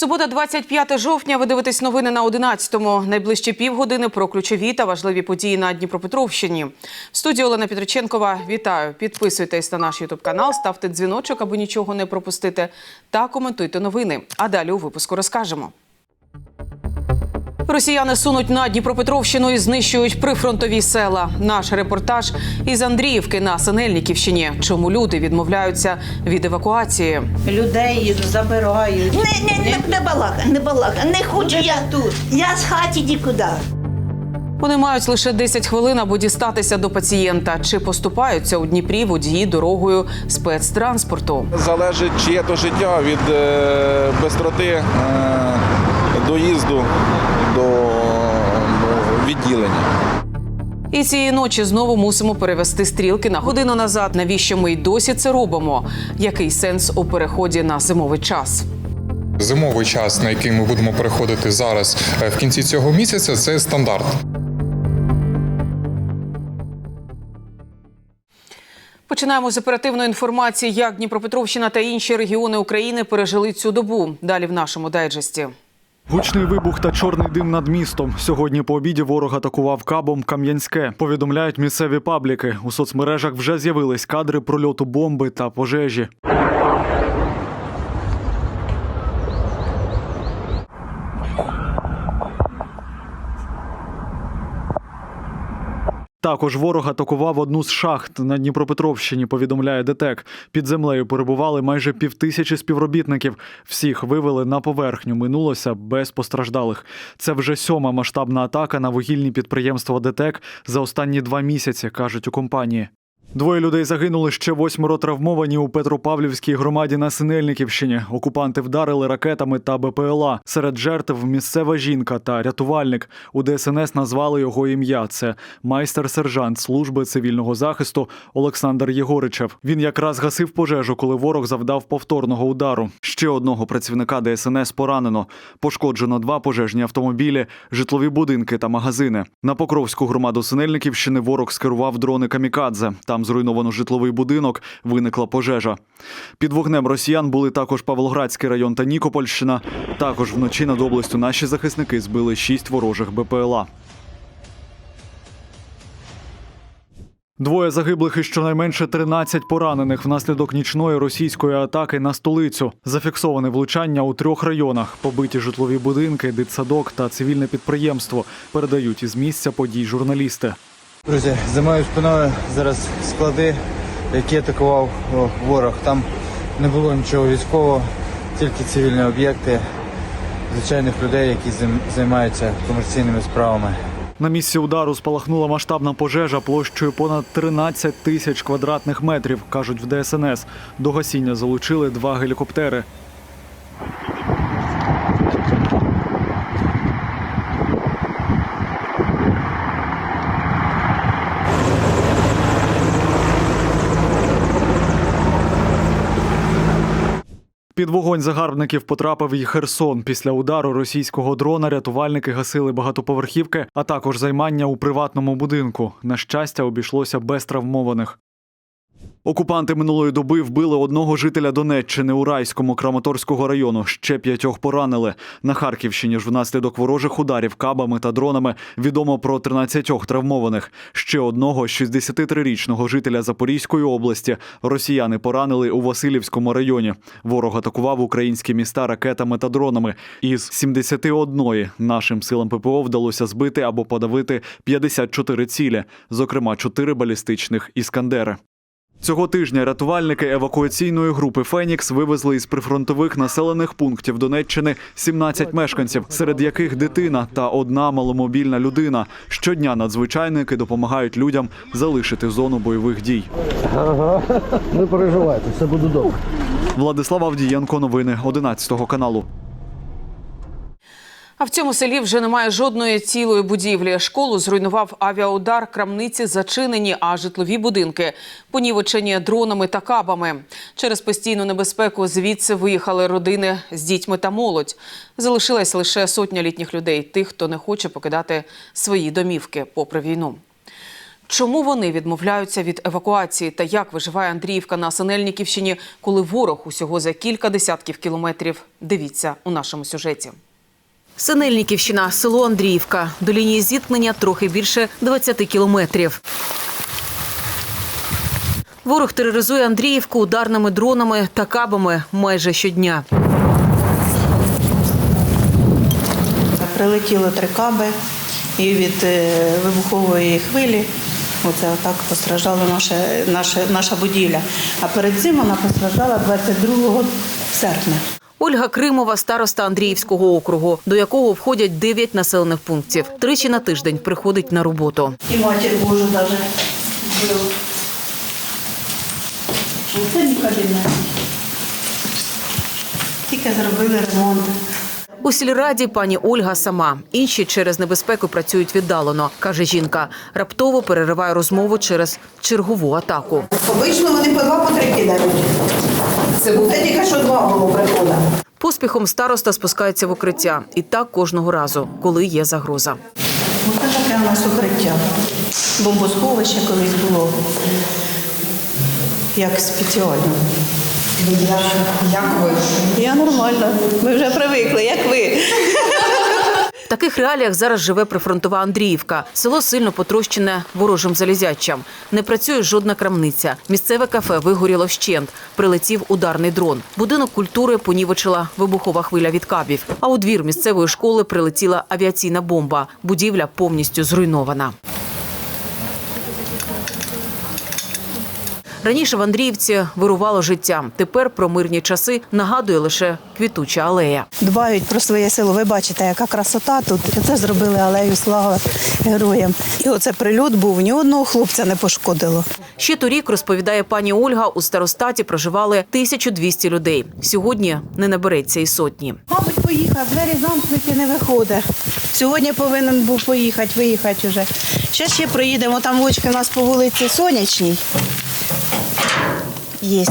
Субота, 25 жовтня. Ви дивитесь новини на 11-му. Найближчі півгодини про ключові та важливі події на Дніпропетровщині. В студії Олена Петриченкова. Вітаю! Підписуйтесь на наш ютуб канал, ставте дзвіночок, аби нічого не пропустити, та коментуйте новини. А далі у випуску розкажемо. Росіяни сунуть на Дніпропетровщину і знищують прифронтові села. Наш репортаж із Андріївки на Синельниківщині. Чому люди відмовляються від евакуації? Людей забирають. Не, не, не, не балака, не балака. Не хочу я тут. Я з хаті нікуди. Вони мають лише 10 хвилин, аби дістатися до пацієнта. Чи поступаються у Дніпрі водії дорогою спецтранспорту? Залежить чиє то життя від е, бистроти е, доїзду до ну, відділення. І цієї ночі знову мусимо перевести стрілки на годину назад. Навіщо ми й досі це робимо? Який сенс у переході на зимовий час? Зимовий час, на який ми будемо переходити зараз е, в кінці цього місяця, це стандарт. Починаємо з оперативної інформації, як Дніпропетровщина та інші регіони України пережили цю добу. Далі в нашому дайджесті. Гучний вибух та чорний дим над містом. Сьогодні по обіді ворог атакував кабом Кам'янське. Повідомляють місцеві пабліки. У соцмережах вже з'явились кадри прольоту бомби та пожежі. Також ворог атакував одну з шахт на Дніпропетровщині. Повідомляє ДТЕК. Під землею перебували майже півтисячі співробітників. Всіх вивели на поверхню. Минулося без постраждалих. Це вже сьома масштабна атака на вугільні підприємства ДТЕК за останні два місяці, кажуть у компанії. Двоє людей загинули ще восьмеро травмовані у Петропавлівській громаді на Синельниківщині. Окупанти вдарили ракетами та БПЛА. Серед жертв місцева жінка та рятувальник. У ДСНС назвали його ім'я. Це майстер-сержант служби цивільного захисту Олександр Єгоричев. Він якраз гасив пожежу, коли ворог завдав повторного удару. Ще одного працівника ДСНС поранено. Пошкоджено два пожежні автомобілі, житлові будинки та магазини. На Покровську громаду Синельниківщини ворог скерував дрони камікадзе. Там зруйновано житловий будинок, виникла пожежа. Під вогнем росіян були також Павлоградський район та Нікопольщина. Також вночі над областю наші захисники збили шість ворожих БПЛА. Двоє загиблих і щонайменше 13 поранених внаслідок нічної російської атаки на столицю. Зафіксоване влучання у трьох районах: побиті житлові будинки, дитсадок та цивільне підприємство. Передають із місця подій журналісти. Друзі, за моєю спиною зараз склади, які атакував ворог. Там не було нічого військового, тільки цивільні об'єкти, звичайних людей, які займаються комерційними справами. На місці удару спалахнула масштабна пожежа площею понад 13 тисяч квадратних метрів, кажуть в ДСНС. До гасіння залучили два гелікоптери. Під вогонь загарбників потрапив і Херсон. Після удару російського дрона рятувальники гасили багатоповерхівки, а також займання у приватному будинку. На щастя, обійшлося без травмованих. Окупанти минулої доби вбили одного жителя Донеччини у Райському Краматорського району. Ще п'ятьох поранили. На Харківщині ж внаслідок ворожих ударів кабами та дронами відомо про 13 травмованих. Ще одного 63-річного жителя Запорізької області росіяни поранили у Васильівському районі. Ворог атакував українські міста ракетами та дронами. Із 71 нашим силам ППО вдалося збити або подавити 54 цілі, зокрема 4 балістичних іскандери. Цього тижня рятувальники евакуаційної групи Фенікс вивезли із прифронтових населених пунктів Донеччини 17 мешканців, серед яких дитина та одна маломобільна людина. Щодня надзвичайники допомагають людям залишити зону бойових дій. Не переживайте, все буде добре. Владислав Авдієнко, новини 11 каналу. А в цьому селі вже немає жодної цілої будівлі. Школу зруйнував авіаудар, крамниці зачинені, а житлові будинки понівечені дронами та кабами. Через постійну небезпеку звідси виїхали родини з дітьми та молодь. Залишилась лише сотня літніх людей, тих, хто не хоче покидати свої домівки попри війну. Чому вони відмовляються від евакуації та як виживає Андріївка на Синельниківщині, коли ворог усього за кілька десятків кілометрів? Дивіться у нашому сюжеті. Синельниківщина, село Андріївка. До лінії зіткнення трохи більше 20 кілометрів. Ворог тероризує Андріївку ударними дронами та кабами майже щодня. Прилетіло три каби і від е, вибухової хвилі. Оце отак постраждала наша, наша, наша будівля. А перед цим вона постраждала 22 серпня. Ольга Кримова, староста Андріївського округу, до якого входять 9 населених пунктів. Тричі на тиждень приходить на роботу. І матір Божу навіть. Це не кабінет. Тільки зробили ремонт. У сільраді пані Ольга сама. Інші через небезпеку працюють віддалено, каже жінка. Раптово перериває розмову через чергову атаку. Обично вони по два по три кидають. Це тільки що два було прихода. Поспіхом староста спускається в укриття. І так кожного разу, коли є загроза. Оце таке у нас укриття. Бомбосховище колись було. Як спеціально. Як ви? Я нормально. Ми вже привикли, як ви. Таких реаліях зараз живе прифронтова Андріївка. Село сильно потрощене ворожим залізячам. Не працює жодна крамниця. Місцеве кафе вигоріло вщент. Прилетів ударний дрон. Будинок культури понівечила вибухова хвиля від кабів. А у двір місцевої школи прилетіла авіаційна бомба. Будівля повністю зруйнована. Раніше в Андріївці вирувало життя. Тепер про мирні часи нагадує лише квітуча алея. Дбають про своє село. Ви бачите, яка красота тут. Це зробили алею слава героям. І оце прильот був, ні одного хлопця не пошкодило. Ще торік, розповідає пані Ольга, у старостаті проживали 1200 людей. Сьогодні не набереться і сотні. Мабуть, поїхав, двері замкнуті, не виходить. Сьогодні повинен був поїхати, виїхати вже. Ще ще проїдемо, там вочки у нас по вулиці Сонячній. Є.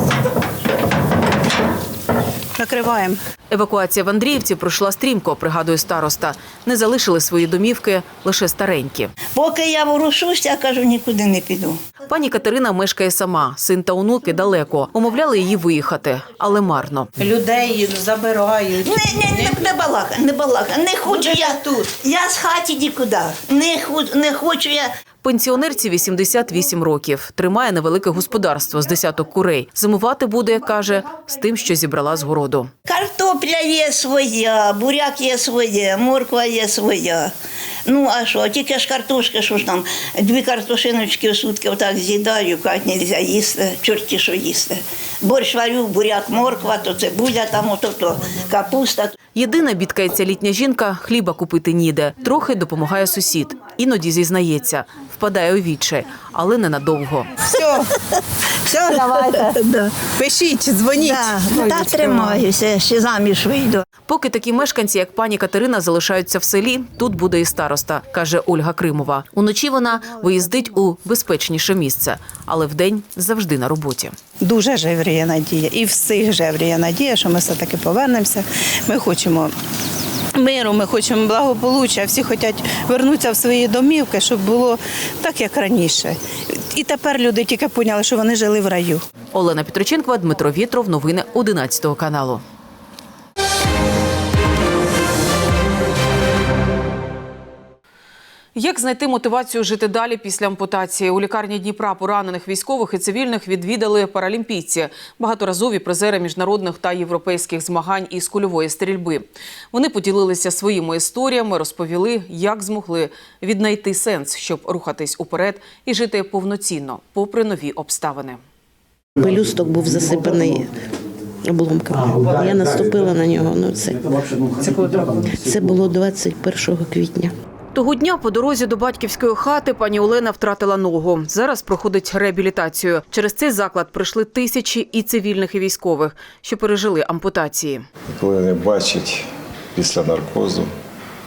Накриваємо. Евакуація в Андріївці пройшла стрімко, пригадує староста. Не залишили свої домівки лише старенькі. Поки я ворушусь, я кажу, нікуди не піду. Пані Катерина мешкає сама. Син та онуки далеко. Умовляли її виїхати, але марно. Людей забирають. Не, не, не, не балака, не балака. Не хочу я тут. Я з хаті нікуди. Не, ху- не хочу я. Пенсіонерці 88 років. Тримає невелике господарство з десяток курей. Зимувати буде, каже, з тим, що зібрала з городу. Картопля є своя, буряк є своє, морква є своя. Ну, а що, тільки ж картошка, що ж там, дві картошиночки в сутки отак з'їдаю, як не можна їсти, чорті що їсти. Борщ варю, буряк, морква, то цибуля, там ото, то капуста. Єдина бідкається літня жінка, хліба купити ніде. Трохи допомагає сусід. Іноді зізнається, впадає у відчай, але ненадовго. Все, все, давайте. Пишіть, дзвоніть. Та тримаюся, ще заміж вийду. Поки такі мешканці, як пані Катерина, залишаються в селі, тут буде і староста, каже Ольга Кримова. Уночі вона виїздить у безпечніше місце, але вдень завжди на роботі. Дуже жевріє надія. І всіх жевріє надія, що ми все-таки повернемося. Ми хочемо. Миру, ми хочемо благополуччя, всі хочуть вернутися в свої домівки, щоб було так, як раніше. І тепер люди тільки поняли, що вони жили в раю. Олена Петриченкова, Дмитро Вітров. Новини 11 каналу. Як знайти мотивацію жити далі після ампутації? У лікарні Дніпра поранених військових і цивільних відвідали паралімпійці, багаторазові призери міжнародних та європейських змагань із кульової стрільби. Вони поділилися своїми історіями, розповіли, як змогли віднайти сенс, щоб рухатись уперед і жити повноцінно, попри нові обставини. Пелюсток був засипаний обломками. Я наступила на нього. Ну це, це було 21 квітня. Того дня по дорозі до батьківської хати пані Олена втратила ногу. Зараз проходить реабілітацію. Через цей заклад прийшли тисячі і цивільних, і військових, що пережили ампутації. коли вони бачать після наркозу,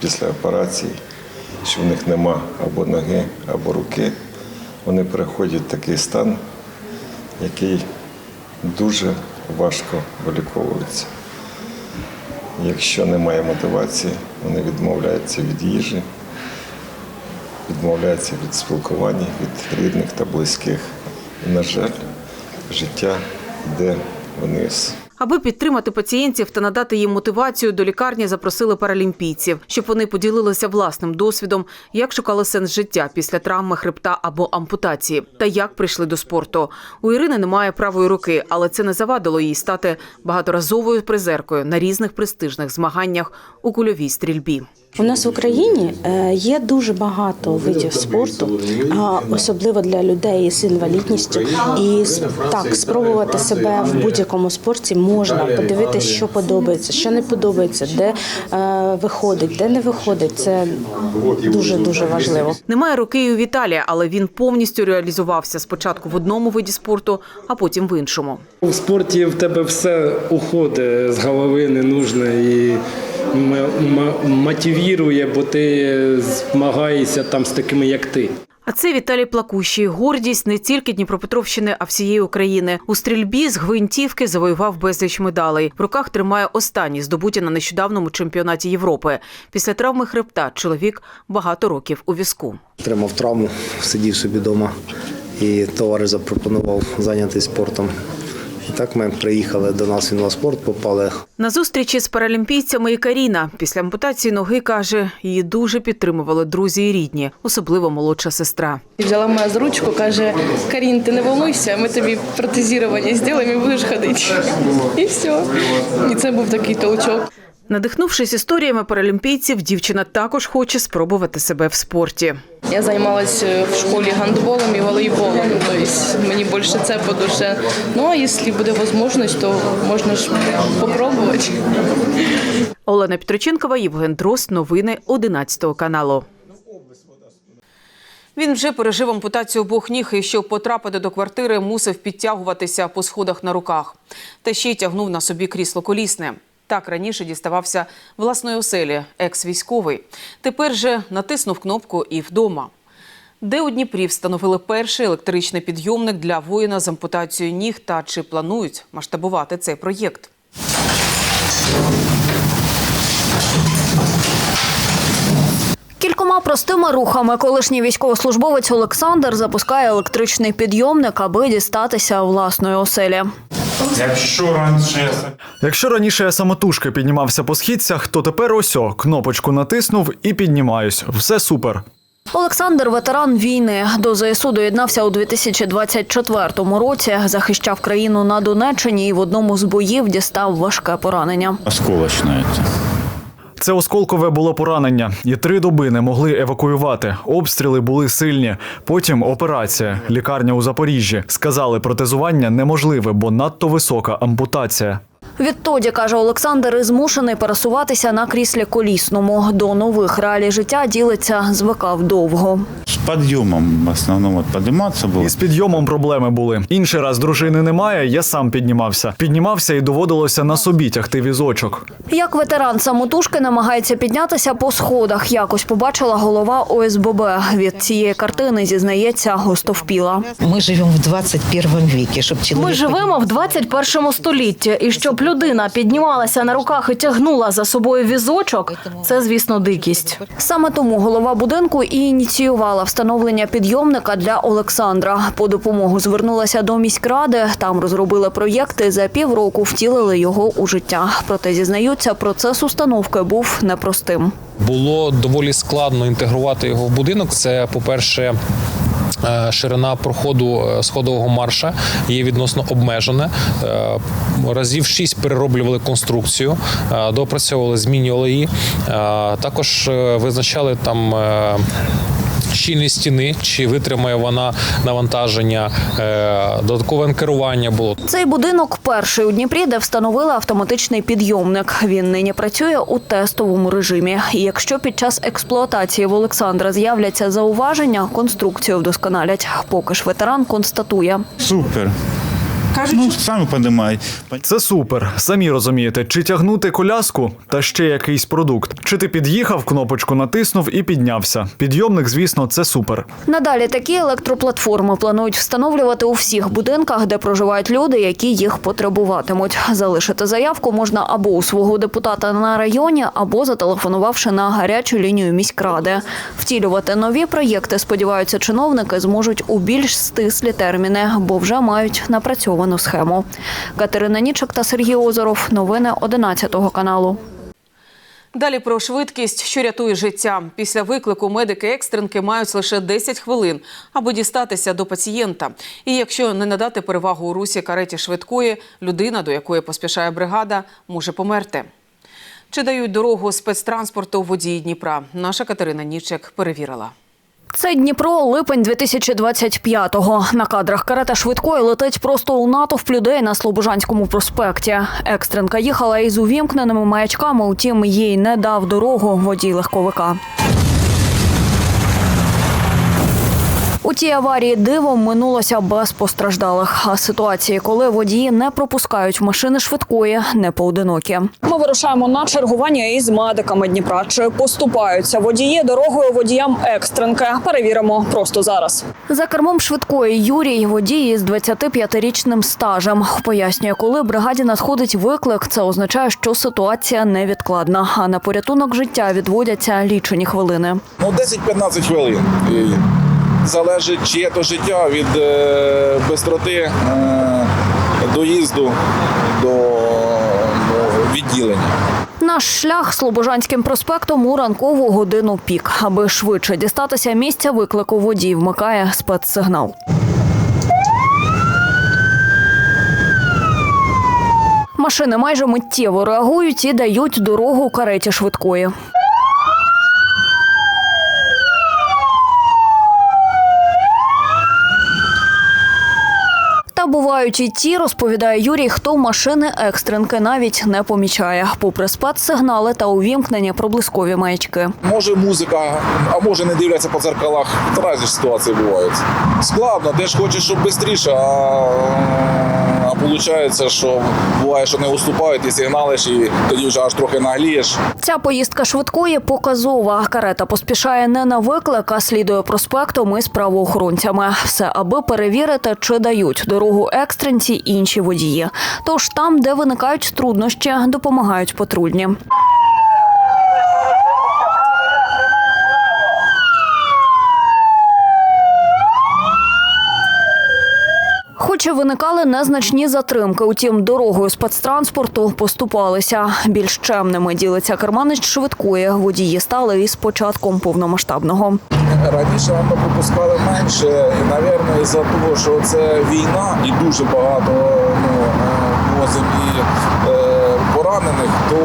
після операції, що в них нема або ноги, або руки, вони переходять в такий стан, який дуже важко виліковується. Якщо немає мотивації, вони відмовляються від їжі, відмовляється від спілкування, від рідних та близьких. І, на жаль, життя йде вниз. Аби підтримати пацієнтів та надати їм мотивацію, до лікарні запросили паралімпійців, щоб вони поділилися власним досвідом, як шукали сенс життя після травми хребта або ампутації, та як прийшли до спорту. У Ірини немає правої руки, але це не завадило їй стати багаторазовою призеркою на різних престижних змаганнях у кульовій стрільбі. У нас в Україні е, є дуже багато видів спорту, особливо для людей з інвалідністю. І так спробувати себе в будь-якому спорті можна подивитися, що подобається, що не подобається, де е, виходить, де не виходить. Це дуже дуже важливо. Немає руки і у Віталія, але він повністю реалізувався спочатку в одному виді спорту, а потім в іншому. У спорті в тебе все уходить з голови, не нужно і м- м- бо ти змагаєшся там з такими, як ти. А це Віталій Плакущий. Гордість не тільки Дніпропетровщини, а всієї України. У стрільбі з гвинтівки завоював безліч медалей. В руках тримає останні здобуті на нещодавному чемпіонаті Європи. Після травми хребта чоловік багато років у візку. Отримав травму, сидів собі вдома і товариш запропонував зайнятися спортом. І так ми приїхали до нас в інваспорт, попали На зустрічі з паралімпійцями і Каріна після ампутації ноги каже, її дуже підтримували друзі і рідні, особливо молодша сестра. Взяла мене за ручку, каже: Карін, ти не волнуйся, ми тобі протезірування зробимо і будеш ходити. І все. І це був такий толчок. Надихнувшись історіями паралімпійців, дівчина також хоче спробувати себе в спорті. Я займалася в школі гандболом і волейболом. Тобто мені більше це по душі. Ну а якщо буде можливість, то можна ж спробувати. Олена Петроченкова, Євген Дрозд. Новини 11 каналу. Він вже пережив ампутацію обох ніг і щоб потрапити до квартири, мусив підтягуватися по сходах на руках. Та ще й тягнув на собі крісло колісне. Так раніше діставався власної оселі, екс-військовий. Тепер же натиснув кнопку і вдома. Де у Дніпрі встановили перший електричний підйомник для воїна з ампутацією ніг та чи планують масштабувати цей проєкт? Кількома простими рухами колишній військовослужбовець Олександр запускає електричний підйомник, аби дістатися власної оселі. Якщо раніше Якщо раніше я самотужки піднімався по східцях, то тепер ось о, кнопочку натиснув і піднімаюсь. Все супер. Олександр ветеран війни. До ЗСУ доєднався у 2024 році. Захищав країну на Донеччині і в одному з боїв дістав важке поранення. Осколочное. Це осколкове було поранення, і три доби не могли евакуювати. Обстріли були сильні. Потім операція, лікарня у Запоріжжі. Сказали, протезування неможливе, бо надто висока ампутація. Відтоді, каже Олександр, і змушений пересуватися на кріслі колісному. До нових реалій життя ділиться, звикав довго. С подъемом в основном вот подниматься было. І з підйомом проблеми були. Інший раз дружини немає, я сам піднімався. Піднімався і доводилося на собі тягти візочок. Як ветеран самотужки намагається піднятися по сходах, якось побачила голова ОСББ. Від цієї картини зізнається, гостовпіла. Ми живемо в 21 віці, щоб чоловік... Ми живемо в 21 столітті, і щоб людина піднімалася на руках і тягнула за собою візочок, це, звісно, дикість. Саме тому голова будинку і ініціювала встановлення підйомника для Олександра. По допомогу звернулася до міськради. Там розробили проєкти. За півроку втілили його у життя. Проте зізнаються, процес установки був непростим. Було доволі складно інтегрувати його в будинок. Це, по-перше, е, Ширина проходу е, сходового марша є відносно обмежена. Е, Разів шість перероблювали конструкцію, е, допрацьовували змінювали. Е, Також е, визначали там. Щільність стіни, чи витримає вона навантаження, е, додаткове керування було. Цей будинок перший у Дніпрі, де встановили автоматичний підйомник. Він нині працює у тестовому режимі. І якщо під час експлуатації в Олександра з'являться зауваження, конструкцію вдосконалять. Поки ж ветеран констатує. Супер. Ну, самі піднімають. Це супер. Самі розумієте, чи тягнути коляску та ще якийсь продукт. Чи ти під'їхав, кнопочку натиснув і піднявся. Підйомник, звісно, це супер. Надалі такі електроплатформи планують встановлювати у всіх будинках, де проживають люди, які їх потребуватимуть. Залишити заявку можна або у свого депутата на районі, або зателефонувавши на гарячу лінію міськради. Втілювати нові проєкти, сподіваються, чиновники зможуть у більш стислі терміни, бо вже мають напрацьовану схему. Катерина Нічок та Сергій Озоров. Новини 11 каналу. Далі про швидкість, що рятує життя. Після виклику медики-екстренки мають лише 10 хвилин, аби дістатися до пацієнта. І якщо не надати перевагу у русі кареті швидкої, людина, до якої поспішає бригада, може померти. Чи дають дорогу спецтранспорту водії Дніпра? Наша Катерина Нічек перевірила. Це Дніпро, липень 2025-го. На кадрах карета швидкої летить просто у натовп людей на Слобожанському проспекті. Екстренка їхала із увімкненими маячками, утім їй не дав дорогу водій легковика. У тій аварії дивом минулося без постраждалих. А ситуації, коли водії не пропускають машини швидкої, не поодинокі. Ми вирушаємо на чергування із медиками Дніпра. Чи поступаються водії дорогою водіям екстренки? Перевіримо просто зараз. За кермом швидкої Юрій водій із 25-річним стажем. Пояснює, коли бригаді надходить виклик, це означає, що ситуація невідкладна, а на порятунок життя відводяться лічені хвилини. Ну, 10-15 хвилин. Залежить чиє то життя від е, бистроти е, доїзду до відділення. Наш шлях Слобожанським проспектом у ранкову годину пік. Аби швидше дістатися місця виклику, водій вмикає спецсигнал. Машини майже миттєво реагують і дають дорогу кареті швидкої. Та бувають і ті, розповідає Юрій, хто машини екстренки навіть не помічає, попри спецсигнали та увімкнення проблискові маячки. Може музика, а може не дивляться по дзеркалах. Разні ж ситуації бувають. Складно, де ж хочеш, щоб швидше, а, виходить, що буває, що не уступають і сигналиш, і тоді вже аж трохи наглієш. Ця поїздка швидкої показова. Карета поспішає не на виклик, а слідує проспектом із правоохоронцями. Все аби перевірити, чи дають дорогу екстренці інші водії. Тож там, де виникають труднощі, допомагають патрульні. Хоч виникали незначні затримки, утім дорогою спецтранспорту поступалися. Більш чемними ділиться керманич швидкої. Водії стали із початком повномасштабного. Раніше ми пропускали менше, і, мабуть, із-за того, що це війна і дуже багато ну, е, возимо е, поранених, то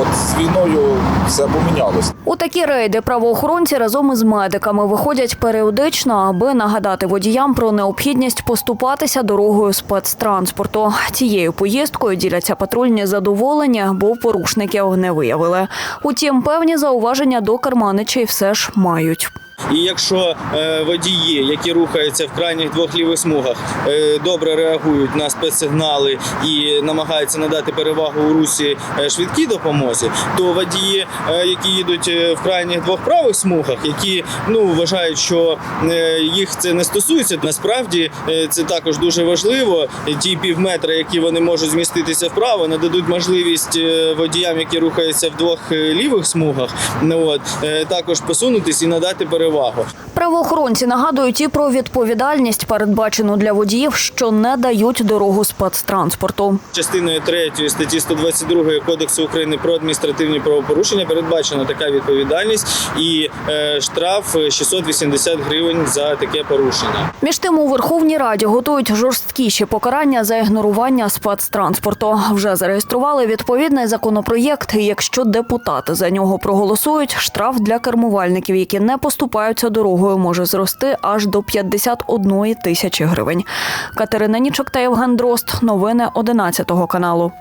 от з війною все помінялося. У такі рейди правоохоронці разом із медиками виходять періодично, аби нагадати водіям про необхідність поступатися дорогою спецтранспорту. Цією поїздкою діляться патрульні задоволення, бо порушників не виявили. Утім, певні зауваження до керманичей все ж мають. І якщо е, водії, які рухаються в крайніх двох лівих смугах, е, добре реагують на спецсигнали і намагаються надати перевагу у русі е, швидкій допомозі, то водії, які їдуть в крайніх двох правих смугах, які ну вважають, що їх це не стосується, насправді це також дуже важливо. Ті півметра, які вони можуть зміститися вправо, нададуть можливість водіям, які рухаються в двох лівих смугах, ну от також посунутись і надати перевагу. Правоохоронці нагадують і про відповідальність, передбачену для водіїв, що не дають дорогу спецтранспорту. Частиною 3 статті 122 Кодексу України про адміністративні правопорушення передбачена така відповідальність і е, штраф 680 гривень за таке порушення. Між тим у Верховній Раді готують жорсткіші покарання за ігнорування спецтранспорту. Вже зареєстрували відповідний законопроєкт. і Якщо депутати за нього проголосують, штраф для кермувальників, які не поступаються дорогою, може зрости аж до 51 тисячі гривень. Катерина Нічок та Євген Дрозд. Новини 11 каналу.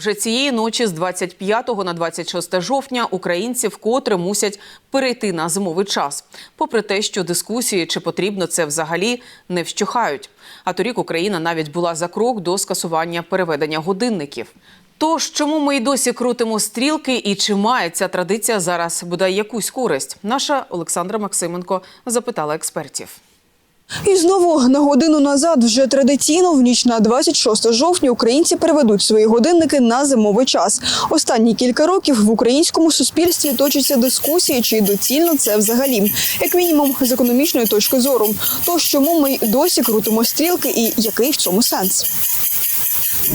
Вже цієї ночі з 25 на 26 жовтня українці вкотре мусять перейти на зимовий час. Попри те, що дискусії, чи потрібно це взагалі, не вщухають. А торік Україна навіть була за крок до скасування переведення годинників. Тож, чому ми й досі крутимо стрілки і чи має ця традиція зараз бодай якусь користь? Наша Олександра Максименко запитала експертів. І знову на годину назад, вже традиційно, в ніч на 26 жовтня, українці переведуть свої годинники на зимовий час. Останні кілька років в українському суспільстві точаться дискусії, чи доцільно це взагалі, як мінімум з економічної точки зору. Тож чому ми досі крутимо стрілки, і який в цьому сенс?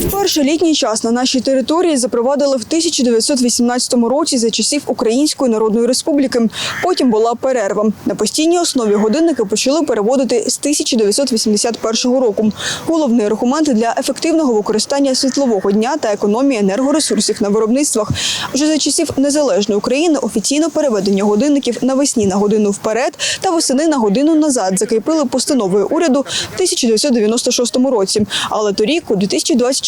Вперше літній час на нашій території запровадили в 1918 році за часів Української Народної Республіки. Потім була перерва. На постійній основі годинники почали переводити з 1981 року. Головний аргумент для ефективного використання світлового дня та економії енергоресурсів на виробництвах. Вже за часів незалежної України офіційно переведення годинників навесні на годину вперед та восени на годину назад закріпили постановою уряду в 1996 році. Але торік, у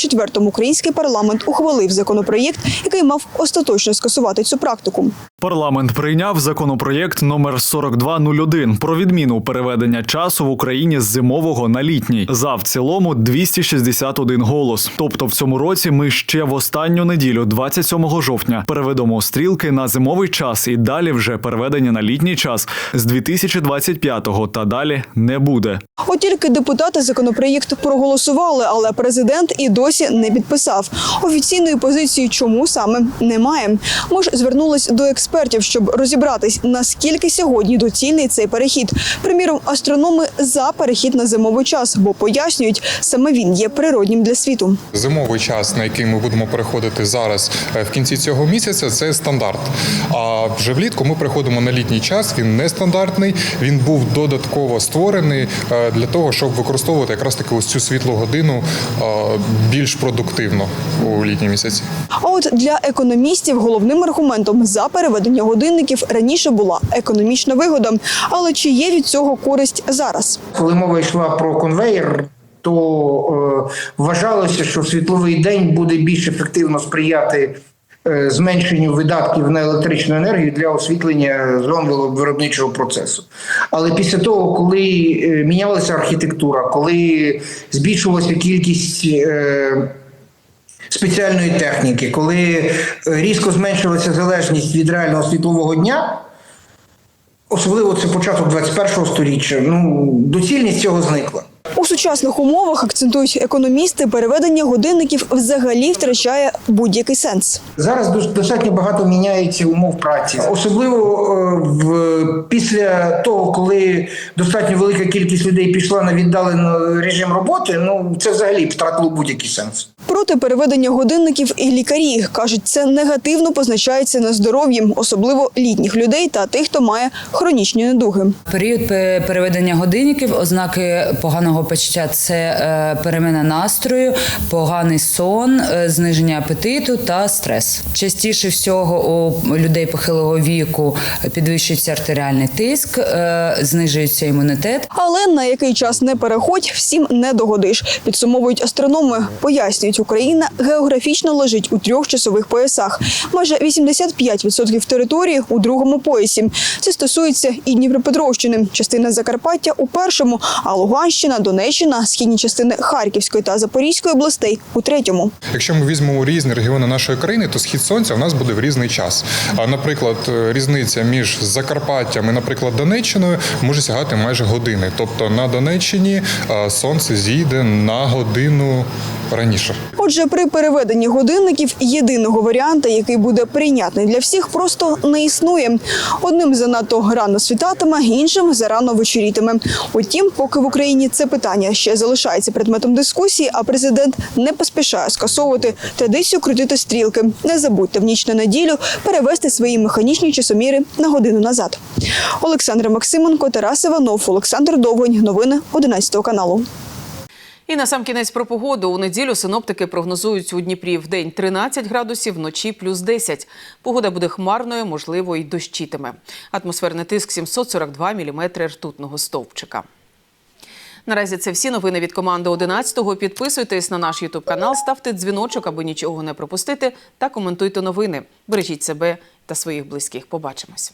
2024-му, український парламент ухвалив законопроєкт, який мав остаточно скасувати цю практику. Парламент прийняв законопроєкт номер 4201 про відміну переведення часу в Україні з зимового на літній. За в цілому 261 голос. Тобто в цьому році ми ще в останню неділю, 27 жовтня, переведемо стрілки на зимовий час і далі вже переведення на літній час з 2025-го та далі не буде. От тільки депутати законопроєкт проголосували, але президент і досі не підписав. Офіційної позиції, чому саме немає. Ми ж звернулись до експертів, щоб розібратись, наскільки сьогодні доцільний цей перехід. Приміром, астрономи за перехід на зимовий час, бо пояснюють, саме він є природнім для світу. Зимовий час, на який ми будемо переходити зараз е, в кінці цього місяця, це стандарт. А вже влітку ми переходимо на літній час. Він нестандартний. Він був додатково створений е, для того, щоб використовувати якраз таки ось цю світлу годину е, більш продуктивно у літні місяці. А от для економістів головним аргументом за переведення годинників раніше була економічна вигода. Але чи є від цього користь зараз? Коли мова йшла про конвейер, то е, вважалося, що світловий день буде більш ефективно сприяти зменшенню видатків на електричну енергію для освітлення зон виробничого процесу. Але після того, коли е, мінялася архітектура, коли збільшувалася кількість е, спеціальної техніки, коли е, різко зменшилася залежність від реального світлового дня. Особливо це початок 21-го сторіччя. Ну доцільність цього зникла. Сучасних умовах акцентують економісти, переведення годинників взагалі втрачає будь-який сенс. Зараз дос- достатньо багато міняється умов праці, особливо е, в після того, коли достатньо велика кількість людей пішла на віддалений режим роботи. Ну це взагалі втратило будь-який сенс. Проти переведення годинників і лікарі кажуть, це негативно позначається на здоров'ї, особливо літніх людей та тих, хто має хронічні недуги. Період переведення годинників, ознаки поганого почуття це е, перемена настрою, поганий сон, е, зниження апетиту та стрес. Частіше всього у людей похилого віку підвищується артеріальний тиск, е, знижується імунітет. Але на який час не переходь, всім не догодиш. Підсумовують астрономи. Пояснюють, Україна географічно лежить у трьох часових поясах. Майже 85% території у другому поясі. Це стосується і Дніпропетровщини, частина Закарпаття у першому, а Луганщина, Донеччина, східні частини Харківської та Запорізької областей у третьому. Якщо ми візьмемо різні регіони нашої країни, то схід сонця у нас буде в різний час. А, наприклад, е, різниця між Закарпаттям і, наприклад, Донеччиною може сягати майже години. Тобто на Донеччині е, сонце зійде на годину раніше. Отже, при переведенні годинників єдиного варіанта, який буде прийнятний для всіх, просто не існує. Одним занадто рано світатиме, іншим зарано вечорітиме. Утім, поки в Україні це питання ще залишається предметом дискусії, а президент не поспішає скасовувати традицію крутити стрілки. Не забудьте в ніч на неділю перевести свої механічні часоміри на годину назад. Олександр Максименко, Тарас Іванов, Олександр Довгонь. Новини 11 каналу. І на сам кінець про погоду. У неділю синоптики прогнозують у Дніпрі в день 13 градусів, вночі плюс 10. Погода буде хмарною, можливо, і дощитиме. Атмосферний тиск 742 міліметри ртутного стовпчика. Наразі це всі новини від команди 11-го. Підписуйтесь на наш Ютуб канал, ставте дзвіночок, аби нічого не пропустити, та коментуйте новини. Бережіть себе та своїх близьких. Побачимось.